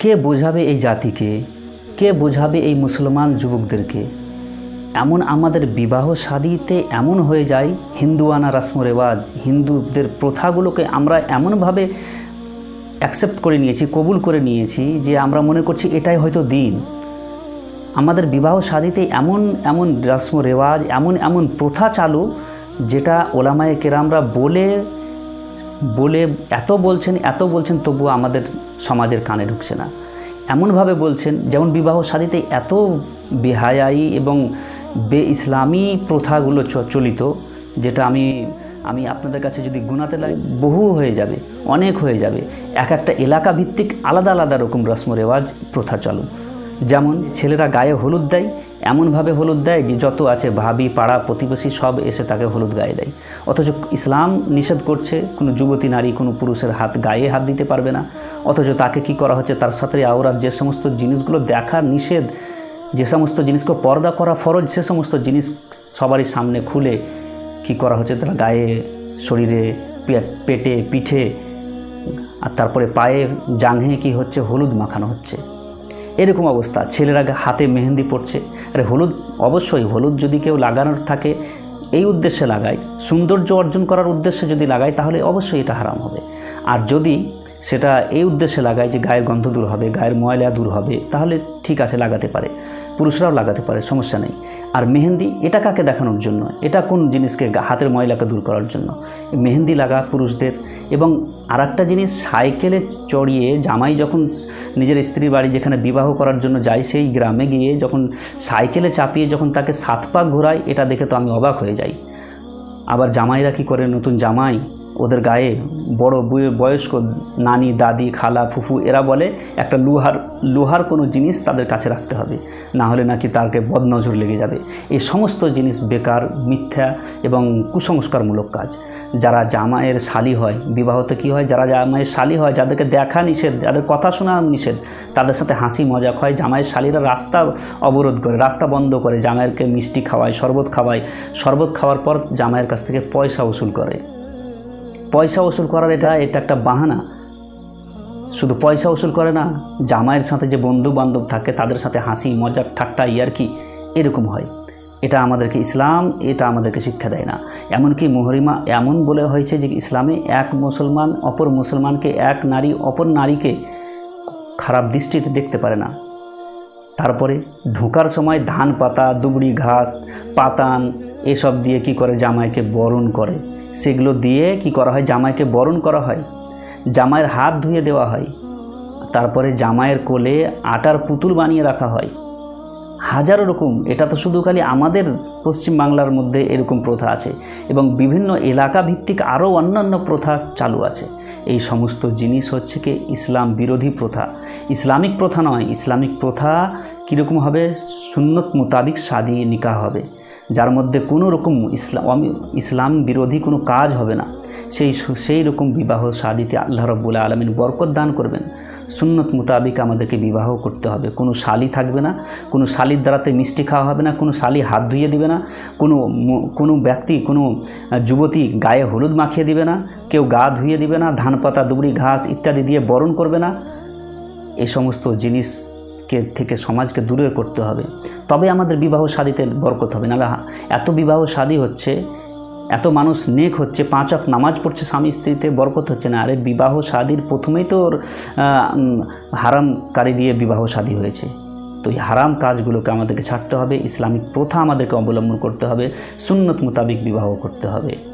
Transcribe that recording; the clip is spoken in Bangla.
কে বোঝাবে এই জাতিকে? কে বোঝাবে এই মুসলমান যুবকদেরকে? এমন আমাদের বিবাহ শাদিতে এমন হয়ে যায়, হিন্দুয়ানা রসম রেওয়াজ, হিন্দুদের প্রথাগুলোকে আমরা এমনভাবে অ্যাকসেপ্ট করে নিয়েছি, কবুল করে নিয়েছি যে আমরা মনে করছি এটাই হয়তো দিন। আমাদের বিবাহ শাদিতে এমন এমন রসম রেওয়াজ, এমন এমন প্রথা চালু যেটা ওলামায়ে কেরামরা বলে বলে এত বলছেন এত বলছেন, তবুও আমাদের সমাজের কানে ঢুকছে না। এমনভাবে বলছেন, যেমন বিবাহ শাদিতে এত বেহায়াই এবং বে ইসলামী প্রথাগুলো চলিত, যেটা আমি আমি আপনাদের কাছে যদি গুনাতে লাগে, বহু হয়ে যাবে, অনেক হয়ে যাবে। এক একটা এলাকা ভিত্তিক আলাদা আলাদা রকম রসম রেওয়াজ প্রথা চলো যেমন ছেলেরা গায়ে হলুদ দেয়, এমনভাবে হলুদ দেয় যে যত আছে ভাবি, পাড়া, প্রতিবেশী সব এসে তাকে হলুদ গায়ে দেয়। অথচ ইসলাম নিষেধ করছে, কোনো যুবতী নারী, কোনো পুরুষের হাত গায়ে হাত দিতে পারবে না। অথচ তাকে কি করা হচ্ছে? তার সাথে আওরাত যে সমস্ত জিনিসগুলো দেখা নিষেধ, যে সমস্ত জিনিসকে পর্দা করা ফরজ, সে সমস্ত জিনিস সবারই সামনে খুলে কি করা হচ্ছে? তার গায়ে, শরীরে পেটে, পিঠে, আর তারপরে পায়ে জাংহে কি হচ্ছে? হলুদ মাখানো হচ্ছে। এরকম অবস্থা। ছেলেরা হাতে মেহেন্দি পড়ছে আরে হলুদ, অবশ্যই হলুদ যদি কেউ লাগানোর থাকে, এই উদ্দেশ্যে লাগায়। সৌন্দর্য অর্জন করার উদ্দেশ্যে যদি লাগায়, তাহলে অবশ্যই এটা হারাম হবে। আর যদি সেটা এই উদ্দেশ্যে লাগায় যে গায়ের গন্ধ দূর হবে, গায়ের ময়লা দূর হবে, তাহলে ঠিক আছে, লাগাতে পারে। পুরুষরাও লাগাতে পারে, সমস্যা নেই। আর মেহেন্দি, এটা কাকে দেখানোর জন্য? এটা কোন জিনিসকে হাতের ময়লাকে দূর করার জন্য? মেহেন্দি লাগা পুরুষদের এবং আর একটা জিনিস, সাইকেলে চড়িয়ে জামাই যখন নিজের স্ত্রীর বাড়ি যেখানে বিবাহ করার জন্য যায় সেই গ্রামে গিয়ে যখন সাইকেলে চাপিয়ে যখন তাকে সাত পাক ঘোরায়, এটা দেখে তো আমি অবাক হয়ে যাই। আবার জামাইরা কী করে নতুন জামাই? ওদের গায়ে বড় বয়- বয়স্ক নানি, দাদি, খালা, ফুফু, এরা বলে একটা লোহার লোহার কোনো জিনিস তাদের কাছে রাখতে হবে। না হলে নাকি তাকে বদনজর লেগে যাবে। এই সমস্ত জিনিস বেকার, মিথ্যা এবং কুসংস্কারমূলক কাজ। যারা জামাইয়ের শালি হয়, বিবাহতে কী হয়? যারা জামাইয়ের শালি হয়, যাদেরকে দেখা নিষেধ, যাদের কথা শোনা নিষেধ, তাদের সাথে হাসি মজাক হয়। জামাইয়ের শালিরা রাস্তা অবরোধ করে, রাস্তা বন্ধ করে, জামাইয়েরকে মিষ্টি খাওয়ায়, শরবত খাওয়ায়। শরবত খাওয়ার পর জামাইয়ের কাছ থেকে পয়সা উসুল করে। পয়সা উসুল করার এটা এটা একটা বাহানা। শুধু পয়সা উসুল করে না, জামাইয়ের সাথে যে বন্ধু বান্ধব থাকে, তাদের সাথে হাসি, মজাক, ঠাট্টা, ইয়ারকি, এরকম হয়। এটা আমাদেরকে ইসলাম, এটা আমাদেরকে শিক্ষা দেয় না। এমনকি মহরিমা এমন বলে হয়েছে যে ইসলামে এক মুসলমান অপর মুসলমানকে, এক নারী অপর নারীকে খারাপ দৃষ্টিতে দেখতে পারে না। তারপরে ঢোকার সময় ধান পাতা দুবড়ি ঘাস, পাতান, এসব দিয়ে কি করে জামাইকে বরণ করে? সেগুলো দিয়ে কি করা হয়? জামাইকে বরণ করা হয়। জামাইয়ের হাত ধুয়ে দেওয়া হয়। তারপরে জামাইয়ের কোলে আটার পুতুল বানিয়ে রাখা হয়। হাজারো রকম, এটা তো শুধু খালি আমাদের পশ্চিম বাংলার মধ্যে এরকম প্রথা আছে এবং বিভিন্ন এলাকা ভিত্তিক আরও অন্যান্য প্রথা চালু আছে। এই সমস্ত জিনিস হচ্ছে কি ইসলাম বিরোধী প্রথা। ইসলামিক প্রথা নয়, ইসলামিক প্রথা কীরকম হবে? সুন্নত মোতাবিক শাদি নিকাহ হবে। যার মধ্যে কোনো রকম ইসলাম ইসলাম বিরোধী কোনো কাজ হবে না। সেই সেই রকম বিবাহ শাদিতে আল্লাহ রব্বুল আলমিন বরকত দান করবেন। সুন্নত মোতাবিক আমাদেরকে বিবাহ করতে হবে। কোনো শালি থাকবে না, কোনো শালির দ্বারাতে মিষ্টি খাওয়া হবে না, কোনো শালি হাত ধুয়ে দিবে না, কোনো কোনো ব্যক্তি, কোনো যুবতী গায়ে হলুদ মাখিয়ে দিবে না, কেউ গা ধুয়ে দিবে না ধান পাতা দুবড়ি, ঘাস ইত্যাদি দিয়ে বরণ করবে না। এই সমস্ত জিনিসকে থেকে সমাজকে দূরে করতে হবে। তবে আমাদের বিবাহ শাদিতে বরকত হবে। নাহলে এত বিবাহ শাদি হচ্ছে এত মানুষ নেক হচ্ছে পাঁচ অক নামাজ পড়ছে স্বামী স্ত্রীতে বরকত হচ্ছে না। আরে বিবাহ শাদির প্রথমেই তো ওর, হারামকারী দিয়ে বিবাহ শাদী হয়েছে। তো এই হারাম কাজগুলোকে আমাদেরকে ছাড়তে হবে। ইসলামিক প্রথা আমাদেরকে অবলম্বন করতে হবে। সুন্নত মোতাবিক বিবাহ করতে হবে।